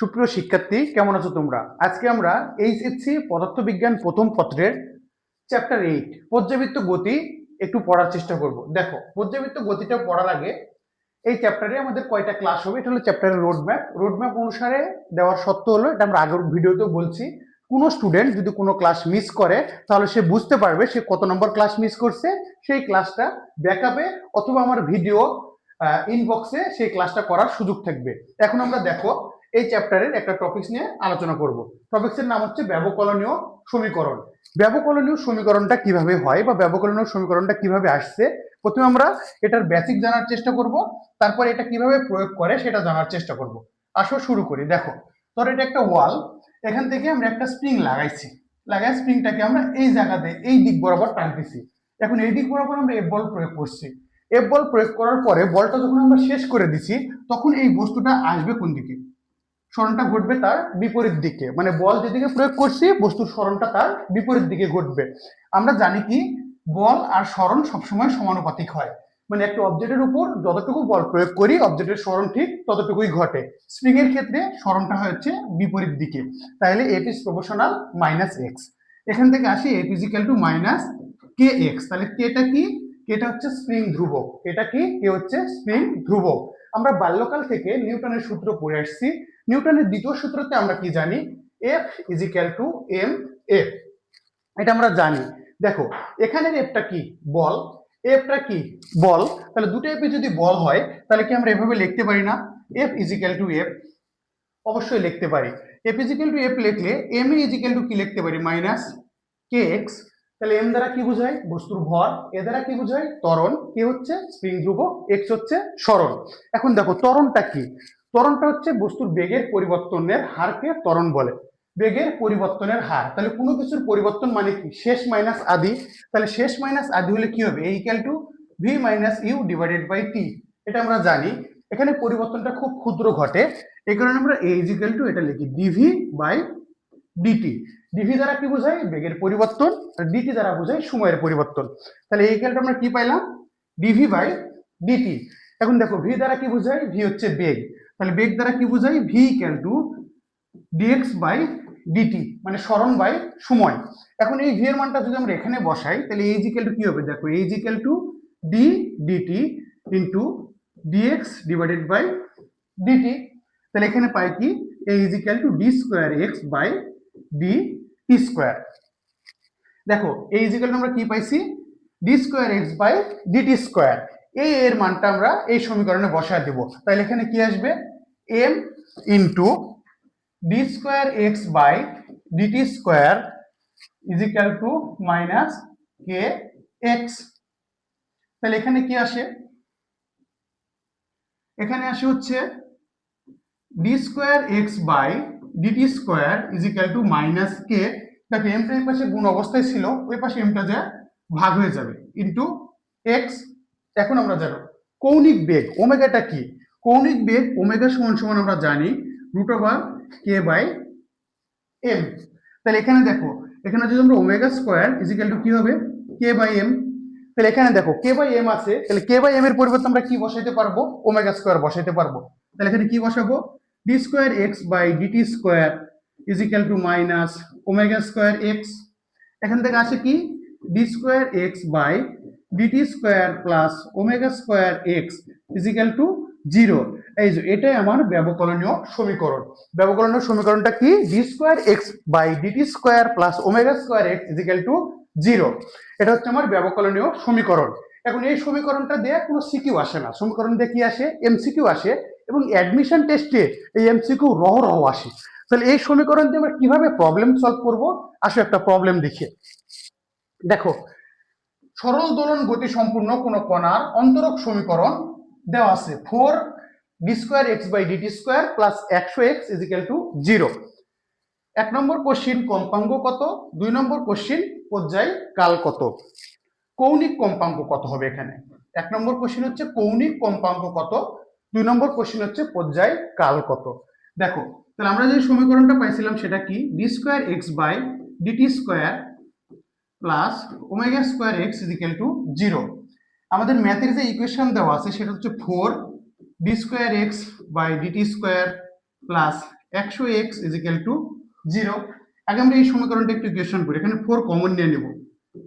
সুপ্রিয় শিক্ষার্থী, কেমন আছো তোমরা? আজকে আমরা এইচএসসি পদার্থবিজ্ঞান প্রথম পত্রের চ্যাপ্টার এইট পর্যাবৃত্ত গতি একটু পড়ার চেষ্টা করব। দেখো পর্যাবৃত্ত গতিটা পড়ার আগে এই চ্যাপ্টারে আমাদের কয়টা ক্লাস হবে? এটা হলো চ্যাপ্টারের রোড ম্যাপ রোড ম্যাপ অনুসারে দেওয়ার সত্য হলো, এটা আমরা আগের ভিডিওতেও বলছি, কোনো স্টুডেন্ট যদি কোনো ক্লাস মিস করে, তাহলে সে বুঝতে পারবে সে কত নম্বর ক্লাস মিস করছে, সেই ক্লাসটা ব্যাকআপে অথবা আমার ভিডিও ইনবক্সে সেই ক্লাসটা করার সুযোগ থাকবে। এখন আমরা দেখো এই চ্যাপ্টারের একটা টপিকস নিয়ে আলোচনা করব। টপিকসের নাম হচ্ছে ব্যবকলনীয় সমীকরণ। ব্যবকলনীয় সমীকরণটা কীভাবে হয় বা ব্যবকলনীয় সমীকরণটা কীভাবে আসছে? প্রথমে আমরা এটার বেসিক জানার চেষ্টা করব, তারপর এটা কীভাবে প্রয়োগ করে সেটা জানার চেষ্টা করব। আসো শুরু করি, দেখো। ধর এটা একটা ওয়াল এখান থেকে আমরা একটা স্প্রিং লাগাইছি। লাগাই স্প্রিংটাকে আমরা এই জায়গাতে, এই দিক বরাবর টানতেছি এখন এই দিক বরাবর আমরা এফ বল প্রয়োগ করছি। এফ বল প্রয়োগ করার পরে বলটা যখন আমরা শেষ করে দিছি, তখন এই বস্তুটা আসবে কোন দিকে? স্মরণটা ঘটবে তার বিপরীত দিকে। মানে বল যেদিকে প্রয়োগ করছি, বস্তুর স্মরণটা তার বিপরীত দিকে ঘটবে। আমরা জানি কি, বল আর স্মরণ সবসময় সমানুপাতিক হয়। মানে একটা অবজেক্টের উপর যতটুকু বল প্রয়োগ করি অবজেক্টের স্মরণ ঠিক ততটুকুই ঘটে। স্প্রিং এর ক্ষেত্রে স্মরণটা হচ্ছে বিপরীত দিকে। তাহলে it is proportional minus X এখান থেকে আসি is equal to minus K X তাহলে কেটা কি? কেটা হচ্ছে স্প্রিং ধ্রুবক। এটা কি? কে হচ্ছে স্প্রিং ধ্রুবক। আমরা বাল্যকাল থেকে নিউটনের সূত্র পড়ে আসছি। নিউটনের দ্বিতীয় সূত্রতে আমরা কি জানি? F is equal to M F এটা আমরা জানি। দেখো, এখানের এফটা কি? বল। এফটা কি? বল। তাহলে দুটো এফে যদি বল হয়, তাহলে কি আমরা এভাবে লিখতে পারি না? F is equal to F অবশ্যই লিখতে পারি। F is equal to F লিখলে এম ইজ ইকাল টু কি লিখতে পারি? মাইনাস কে এক্স তাহলে এম দ্বারা কি বোঝায়? বস্তুর ভর। এ দ্বারা কি বোঝায়? ত্বরণ। কে হচ্ছে? স্প্রিং ধ্রুবক এক্স হচ্ছে সরণ এখন দেখো, ত্বরণটা কি? ত্বরণটা হচ্ছে বস্তুর বেগের পরিবর্তনের হারকে ত্বরণ বলে। বেগের পরিবর্তনের হার। তাহলে কোনো কিছুর পরিবর্তন মানে কি? শেষ মাইনাস আদি। তাহলে শেষ মাইনাস আদি হলে কি হবে? Equal to V minus U divided by T এটা আমরা জানি। এখানে পরিবর্তনটা খুব ক্ষুদ্র ঘটে। এই কারণে আমরা এ ইজিক্যাল টু এটা লিখি ডিভি বাই ডিটি ডিভি দ্বারা কি বোঝায়? বেগের পরিবর্তন আর ডিটি দ্বারা বোঝায় সময়ের পরিবর্তন। তাহলে এই ইকুয়ালটা আমরা কি পাইলাম? ডিভি বাই ডিটি এখন দেখো ভি দ্বারা কি বোঝায়? ভি হচ্ছে বেগ। তাহলে বেগ দ্বারা কি বোঝায়? V equal to d x by d t মানে স্মরণ বাই সময়। এখন এই ভি এর মানটা যদি আমরা এখানে বসাই, তাহলে এই ইজিক্যাল টু কি হবে? দেখো এই is equal to d d t into d x divided by d t তাহলে এখানে পাই কি? এই is equal to d square x by d t square দেখো এই ইজিক্যাল আমরা কি পাইছি? D square x by d t square এই এর মানটা আমরা এই সমীকরণে বসায় দেব। তাহলে এখানে কি আসবে? M into d square x by d t square is equal to minus K X তাহলে এখানে কি আসে? এখানে আসে হচ্ছে d square x by d t square is equal to minus K দেখো এমটা এই পাশে গুণ অবস্থায় ছিল, ওই পাশে এমটা যা ভাগ হয়ে যাবে ইন্টু এক্স এখন আমরা জানো, কৌণিক বেগ ওমেগাটা কি? কৌণিক বেগ ওমেগা সমান সমান আমরা জানি root over K by M তাহলে এখানে দেখো, এখানে যদি আমরা ওমেগা স্কোয়ার ইজিক্যাল টু কি হবে? কে বাই এম তাহলে এখানে দেখো কে বাই এম আছে, তাহলে কে বাই এম এর পরিবর্তে আমরা কি বসাইতে পারব? ওমেগা স্কোয়ার বসাইতে পারব। তাহলে এখানে কি বসাবো? D square x by d t square is equal to minus omega square x এখান থেকে আসে কি? D square x by d t square plus omega square x is equal to zero এই যে, এটাই আমার ব্যবকলনীয় সমীকরণ। ব্যবকলনীয় সমীকরণটা কি? D square x by d t square plus omega square x is to zero এটা হচ্ছে আমার ব্যবকলনীয় সমীকরণ। এখন এই সমীকরণটা দিয়ে কোনো সিকিউ আসে না। সমীকরণ দিয়ে কি আসে? এমসিকিউ আসে এবং অ্যাডমিশন টেস্টে এই এমসিকিউ রহ রহ আসে। তাহলে এই সমীকরণ দিয়ে আমরা কীভাবে প্রবলেম সলভ করব? আসো একটা প্রবলেম দেখি। দেখো, সরল দোলন গতি সম্পূর্ণ কোনো কণার অন্তরক সমীকরণ দেওয়া আছে। Four d square x by d t square plus একশো x is equal to zero এক নম্বর কোশ্চিন কম্পাঙ্গ কত? দুই নম্বর কোশ্চিন পর্যায় কাল কত? কৌণিক কম্পাঙ্ক কত হবে এখানে? এক নম্বর কোশ্চিন হচ্ছে কৌণিক কম্পাঙ্ক কত? দুই নম্বর কোশ্চিন হচ্ছে পর্যায় কাল কত? দেখো, তাহলে আমরা যে সমীকরণটা পাইছিলাম সেটা কি? D square x by d t square plus omega square x is equal to zero আমাদের ম্যাথের যে ইকুয়েশন দেওয়া আছে সেটা হচ্ছে four d square x by d t square plus একশো x is equal to zero আগে আমরা এই সমীকরণটা একটু ইকুয়েশন করি। এখানে ফোর কমন নিয়ে নেব।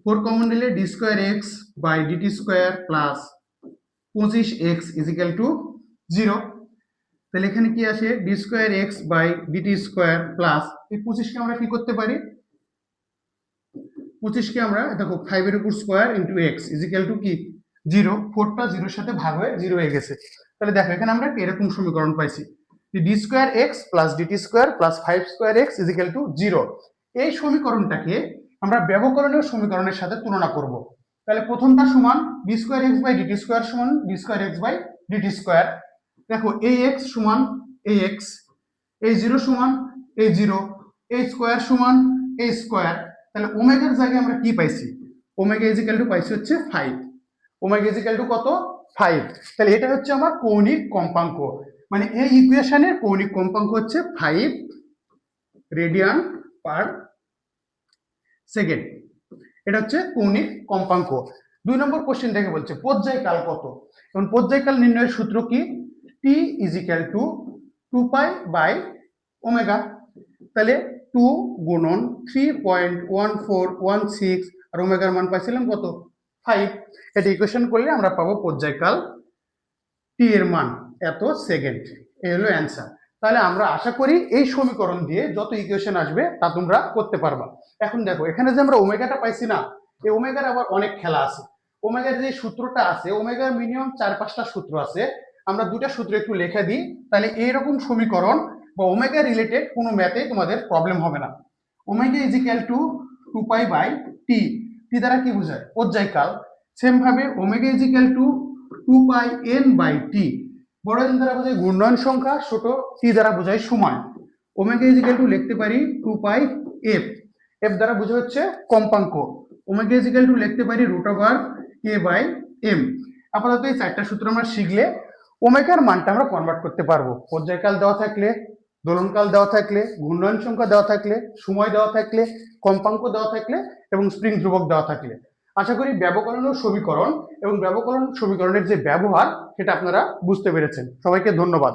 ফোর কমন নিলে d square x by d t square plus পঁচিশ x is equal to zero তাহলে এখানে কি আসে? D square x by d t square plus এই পঁচিশকে আমরা কি করতে পারি? পঁচিশকে আমরা, দেখো ফাইভের উপর square into x is equal to কি? জিরো ফোরটা জিরোর সাথে ভাগ হয়ে জিরো হয়ে গেছে। তাহলে দেখো, এখানে আমরা এরকম সমীকরণ পাইছি। D square x plus d t square plus five square x is equal to zero এই সমীকরণটাকে আমরা ব্যবকরণীয় সমীকরণের সাথে তুলনা করব। তাহলে প্রথমটা সমান d square x by d t square সমান d square x by d t square দেখো এই এক্স সমান এই এক্স এই জিরো সমান এই জিরো এই স্কোয়ার সমান এই স্কোয়ার তাহলে ওমেগার জায়গায় আমরা কি পাইছি? ওমেগা ইজিক্যাল টু পাইছি হচ্ছে five omega is equal to কত? ফাইভ তাহলে এটা হচ্ছে আমার কৌণিক কম্পাঙ্ক। মানে এই ইকুয়েশনের কৌণিক কম্পাঙ্ক হচ্ছে ফাইভ রেডিয়ান পার সেকেন্ড এটা হচ্ছে কৌণিক কম্পাঙ্ক। দুই নম্বর কোশ্চেন থেকে বলছে, পর্যায়কাল কত? এখন পর্যায়কাল নির্ণয়ের সূত্র কি? T is equal to two pi by omega তাহলে টু গুণন three point one four one six আর ওমেগার মান পাইছিলাম কত? ফাইভ এটা ইকুয়েশন করলে আমরা পাবো পর্যায়কাল টি এর মান। এত সেকেন্ড এই হলো অ্যান্সার তাহলে আমরা আশা করি এই সমীকরণ দিয়ে যত ইকুয়েশন আসবে তা তোমরা করতে পারবা। এখন দেখো, এখানে যে আমরা ওমেগাটা পাইছি না, এই ওমেগার আবার অনেক খেলা আছে। ওমেগার যে সূত্রটা আছে, ওমেগার মিনিমাম চার পাঁচটা সূত্র আছে, আমরা দুটা সূত্র একটু লিখে দিই, তাহলে এইরকম সমীকরণ বা ওমেগা রিলেটেড কোনো ম্যাথে তোমাদের প্রবলেম হবে না। Omega is equal to two pi by T T দ্বারা কি বোঝায়? পর্যায়কাল সেম ভাবে omega is equal to two pi n by T n দ্বারা বোঝায় ঘূর্ণয়ন সংখ্যা, ছোট টি দ্বারা বোঝায় সময়। ওমেগা ইজ ইকুয়াল টু লিখতে পারি টু পাই এফ এফ দ্বারা বোঝা হচ্ছে কম্পাঙ্ক। ওমেগা ইজ ইকুয়াল টু লিখতে পারি root over k by m আপাতত এই চারটা সূত্র আমরা শিখলে ওমেগার মানটা আমরা কনভার্ট করতে পারব। পর্যায়কাল দেওয়া থাকলে, দোলনকাল দেওয়া থাকলে ঘূর্ণয়ন সংখ্যা দেওয়া থাকলে, সময় দেওয়া থাকলে, কম্পাঙ্ক দেওয়া থাকলে এবং স্প্রিং ধ্রুবক দেওয়া থাকলে। আশা করি ব্যবকরণ ও সমীকরণ এবং ব্যবকরণ সমীকরণের যে ব্যবহার, সেটা আপনারা বুঝতে পেরেছেন। সবাইকে ধন্যবাদ।